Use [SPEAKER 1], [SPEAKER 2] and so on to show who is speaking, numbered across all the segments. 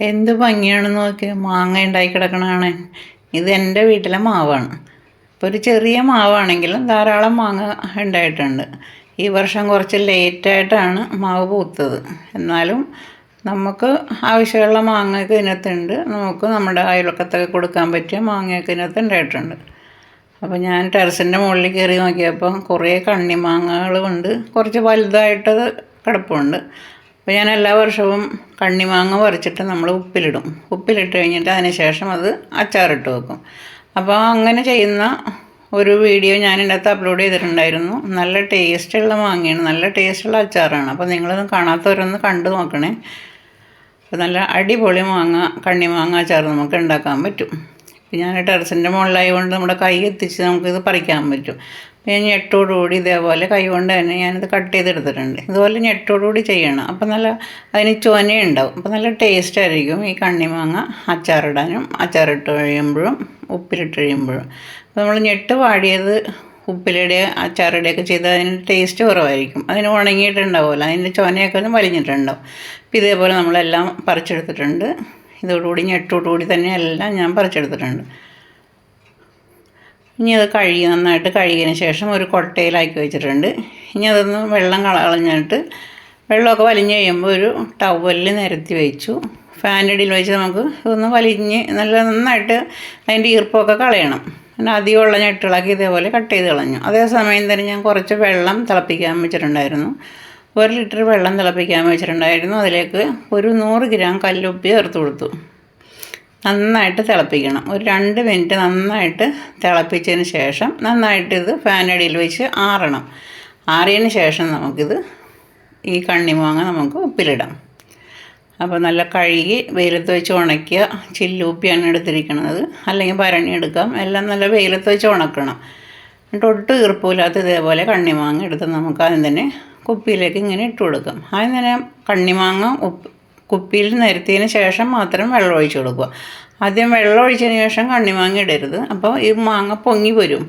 [SPEAKER 1] എന്ത് ഭംഗിയാണെന്ന് നോക്കി. മാങ്ങ ഉണ്ടായി കിടക്കണതാണ്. ഇത് എന്റെ വീട്ടിലെ മാവാണ്. ഇപ്പോൾ ഒരു ചെറിയ മാവാണെങ്കിലും ധാരാളം മാങ്ങ ഉണ്ടായിട്ടുണ്ട്. ഈ വർഷം കുറച്ച് ലേറ്റായിട്ടാണ് മാവ് പൂത്തത്. എന്നാലും നമുക്ക് ആവശ്യമുള്ള മാങ്ങയൊക്കെ ഇതിനകത്തുണ്ട്. നമുക്ക് നമ്മുടെ അയൽവക്കത്തൊക്കെ കൊടുക്കാൻ പറ്റിയ മാങ്ങയൊക്കെ ഇതിനകത്ത് ഉണ്ടായിട്ടുണ്ട്. അപ്പോൾ ഞാൻ ടെറസിന്റെ മുകളിൽ കയറി നോക്കിയപ്പോൾ കുറേ കണ്ണിമാങ്ങകളുണ്ട് കുറച്ച് വലുതായിട്ടത് കിടപ്പുണ്ട്. അപ്പോൾ ഞാൻ എല്ലാ വർഷവും കണ്ണിമാങ്ങ പറിച്ചിട്ട് നമ്മൾ ഉപ്പിലിടും. ഉപ്പിലിട്ട് കഴിഞ്ഞിട്ട് അതിന് ശേഷം അത് അച്ചാറിട്ട് വെക്കും. അപ്പോൾ അങ്ങനെ ചെയ്യുന്ന ഒരു വീഡിയോ ഞാൻ ഇതിനകത്ത് അപ്ലോഡ് ചെയ്തിട്ടുണ്ടായിരുന്നു. നല്ല ടേസ്റ്റുള്ള മാങ്ങയാണ്. നല്ല ടേസ്റ്റുള്ള അച്ചാറാണ്. അപ്പോൾ നിങ്ങളൊന്നും കാണാത്തവരൊന്ന് കണ്ടു നോക്കണേ. അപ്പോൾ നല്ല അടിപൊളി മാങ്ങ കണ്ണിമാങ്ങ അച്ചാർ നമുക്ക് ഉണ്ടാക്കാൻ പറ്റും. ഞാൻ ടെറസിന്റെ മുകളിലായതുകൊണ്ട് നമ്മുടെ കൈ എത്തിച്ച് നമുക്കിത് പറിക്കാൻ പറ്റും. ഞാൻ ഞെട്ടോടുകൂടി ഇതേപോലെ കൈകൊണ്ട് തന്നെ ഞാനിത് കട്ട് ചെയ്തെടുത്തിട്ടുണ്ട്. ഇതുപോലെ ഞെട്ടോടുകൂടി ചെയ്യണം. അപ്പം നല്ല അതിന് ചുവനയുണ്ടാവും. അപ്പം നല്ല ടേസ്റ്റ് ആയിരിക്കും ഈ കണ്ണിമാങ്ങ അച്ചാറിടാനും. അച്ചാറിട്ട് കഴിയുമ്പോഴും ഉപ്പിലിട്ട് കഴിയുമ്പോഴും. അപ്പോൾ നമ്മൾ ഞെട്ട് വാടിയത് ഉപ്പിലിടുക അച്ചാറിടുകയൊക്കെ ചെയ്താൽ അതിന് ടേസ്റ്റ് കുറവായിരിക്കും. അതിന് ഉണങ്ങിയിട്ടുണ്ടാവുമല്ലോ. അതിന്റെ ചുവനയൊക്കെ ഒന്ന് വലിഞ്ഞിട്ടുണ്ടാവും. അപ്പം ഇതേപോലെ നമ്മളെല്ലാം പറിച്ചെടുത്തിട്ടുണ്ട്. ഇതോടുകൂടി ഞെട്ടോടുകൂടി തന്നെ എല്ലാം ഞാൻ പറിച്ചെടുത്തിട്ടുണ്ട്. ഇനി അത് കഴുകി നന്നായിട്ട് കഴുകിയതിന് ശേഷം ഒരു കൊട്ടയിലാക്കി വെച്ചിട്ടുണ്ട്. ഇനി അതൊന്ന് വെള്ളം കളഞ്ഞിട്ട് വെള്ളമൊക്കെ വലിഞ്ഞ് കഴിയുമ്പോൾ ഒരു ടവലിൽ നിരത്തി വെച്ചു. ഫാനിടിയിൽ വെച്ച് നമുക്ക് ഇതൊന്ന് വലിഞ്ഞ് നല്ല നന്നായിട്ട് അതിന്റെ ഈർപ്പമൊക്കെ കളയണം. പിന്നെ ഉള്ള ഞെട്ടുകളാക്കി ഇതേപോലെ കട്ട് ചെയ്ത് കളഞ്ഞു. അതേസമയം തന്നെ ഞാൻ കുറച്ച് വെള്ളം തിളപ്പിക്കാൻ വെച്ചിട്ടുണ്ടായിരുന്നു. ഒരു ലിറ്റർ വെള്ളം തിളപ്പിക്കാൻ വെച്ചിട്ടുണ്ടായിരുന്നു. അതിലേക്ക് ഒരു നൂറ് ഗ്രാം കല്ലുപ്പി ചേർത്ത് കൊടുത്തു. നന്നായിട്ട് തിളപ്പിക്കണം. ഒരു രണ്ട് മിനിറ്റ് നന്നായിട്ട് തിളപ്പിച്ചതിന് ശേഷം നന്നായിട്ട് ഇത് ഫാനടിയിൽ വെച്ച് ആറണം. ആറിയതിന് ശേഷം നമുക്കിത് ഈ കണ്ണിമാങ്ങ നമുക്ക് ഉപ്പിലിടാം. അപ്പോൾ നല്ല കഴുകി വെയിലത്ത് വെച്ച് ഉണക്കിയ ചില്ലുപ്പിയാണ് എടുത്തിരിക്കുന്നത് അല്ലെങ്കിൽ ഭരണി എടുക്കാം. എല്ലാം നല്ല വെയിലത്ത് വെച്ച് ഉണക്കണം. എന്നിട്ട് ഒട്ടും ഈർപ്പില്ലാത്ത ഇതേപോലെ കണ്ണിമാങ്ങ എടുത്ത് നമുക്ക് ആദ്യം തന്നെ കുപ്പിയിലേക്ക് ഇങ്ങനെ ഇട്ട് കൊടുക്കാം. ആദ്യം തന്നെ കണ്ണിമാങ്ങ ഉപ്പ് കുപ്പിയിൽ നിരത്തിയതിന് ശേഷം മാത്രം വെള്ളം ഒഴിച്ച് കൊടുക്കുക. ആദ്യം വെള്ളം ഒഴിച്ചതിന് ശേഷം കണ്ണിമാങ്ങ ഇടരുത്. അപ്പോൾ ഈ മാങ്ങ പൊങ്ങി വരും.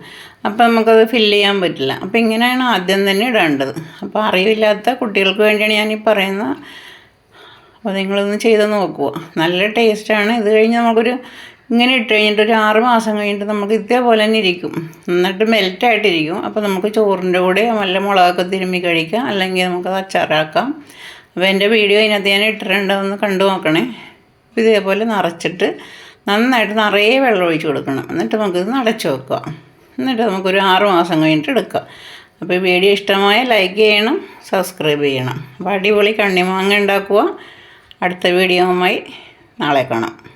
[SPEAKER 1] അപ്പോൾ നമുക്കത് ഫില്ല് ചെയ്യാൻ പറ്റില്ല. അപ്പോൾ ഇങ്ങനെയാണ് ആദ്യം തന്നെ ഇടേണ്ടത്. അപ്പോൾ അറിവില്ലാത്ത കുട്ടികൾക്ക് വേണ്ടിയാണ് ഞാൻ പറയുന്നത് അപ്പോൾ നിങ്ങളൊന്ന് ചെയ്ത് നോക്കുക. നല്ല ടേസ്റ്റാണ് ഇത് കഴിഞ്ഞ് നമുക്കൊരു ഇങ്ങനെ ഇട്ട് കഴിഞ്ഞിട്ട് ഒരു ആറ് മാസം കഴിഞ്ഞിട്ട് നമുക്ക് ഇതേപോലെ തന്നെ ഇരിക്കും. എന്നിട്ട് മെൽറ്റായിട്ടിരിക്കും അപ്പോൾ നമുക്ക് ചോറിന്റെ കൂടെ നല്ല മുളകൊക്കെ തിരുമ്മി കഴിക്കാം. അല്ലെങ്കിൽ നമുക്കത് അച്ചാറാക്കാം. അപ്പോൾ എന്റെ വീഡിയോ അതിനകത്ത് ഞാൻ ഇട്ടിട്ടുണ്ടെന്ന് കണ്ടു നോക്കണേ. ഇതേപോലെ നിറച്ചിട്ട് നന്നായിട്ട് നിറയെ വെള്ളം ഒഴിച്ച് കൊടുക്കണം. എന്നിട്ട് നമുക്കിത് നടച്ചു വെക്കുക. എന്നിട്ട് നമുക്കൊരു ആറ് മാസം കഴിഞ്ഞിട്ട് എടുക്കാം. അപ്പോൾ ഈ വീഡിയോ ഇഷ്ടമായ ലൈക്ക് ചെയ്യണം സബ്സ്ക്രൈബ് ചെയ്യണം. അപ്പോൾ അടിപൊളി കണ്ണിമാങ്ങ ഉണ്ടാക്കുക. അടുത്ത വീഡിയോവുമായി നാളെ കാണാം.